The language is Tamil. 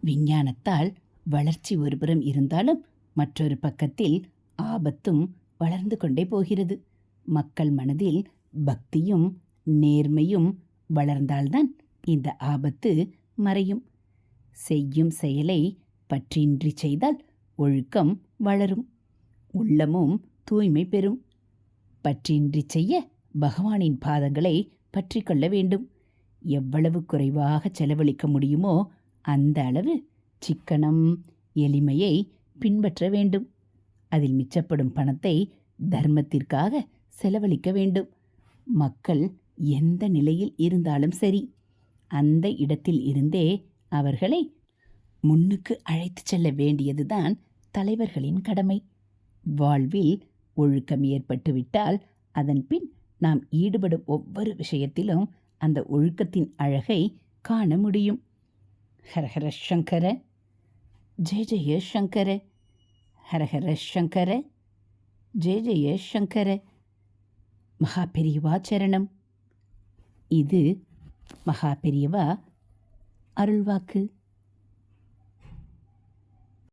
விஞ்ஞானத்தால் வளர்ச்சி ஒருபுறம் இருந்தாலும் மற்றொரு பக்கத்தில் ஆபத்தும் வளர்ந்து கொண்டே போகிறது. மக்கள் மனதில் பக்தியும் நேர்மையும் வளர்ந்தால்தான் இந்த ஆபத்து மறையும். செய்யும் செயலை பற்றின்றி செய்தால் ஒழுக்கம் வளரும். உள்ளமும் தூய்மை பெறும். பற்றின்றி செய்ய பகவானின் பாதங்களை பற்றி கொள்ள வேண்டும். எவ்வளவு குறைவாக செலவழிக்க முடியுமோ அந்த அளவு சிக்கனம் எளிமையை பின்பற்ற வேண்டும். அதில் மிச்சப்படும் பணத்தை தர்மத்திற்காக செலவழிக்க வேண்டும். மக்கள் எந்த நிலையில் இருந்தாலும் சரி அந்த இடத்தில் இருந்தே அவர்களை முன்னுக்கு அழைத்துச் செல்ல வேண்டியதுதான் தலைவர்களின் கடமை. வாழ்வில் ஒழுக்கம் ஏற்பட்டுவிட்டால் அதன் பின் நாம் ஈடுபடும் ஒவ்வொரு விஷயத்திலும் அந்த ஒழுக்கத்தின் அழகை காண முடியும். ஹரஹர சங்கர ஜெய ஜெய சங்கர ஹரஹர சங்கர ஜெய ஜெய சங்கர மகா பெரியவா சரணம் இது மகா பெரியவா அருள்வாக்கு।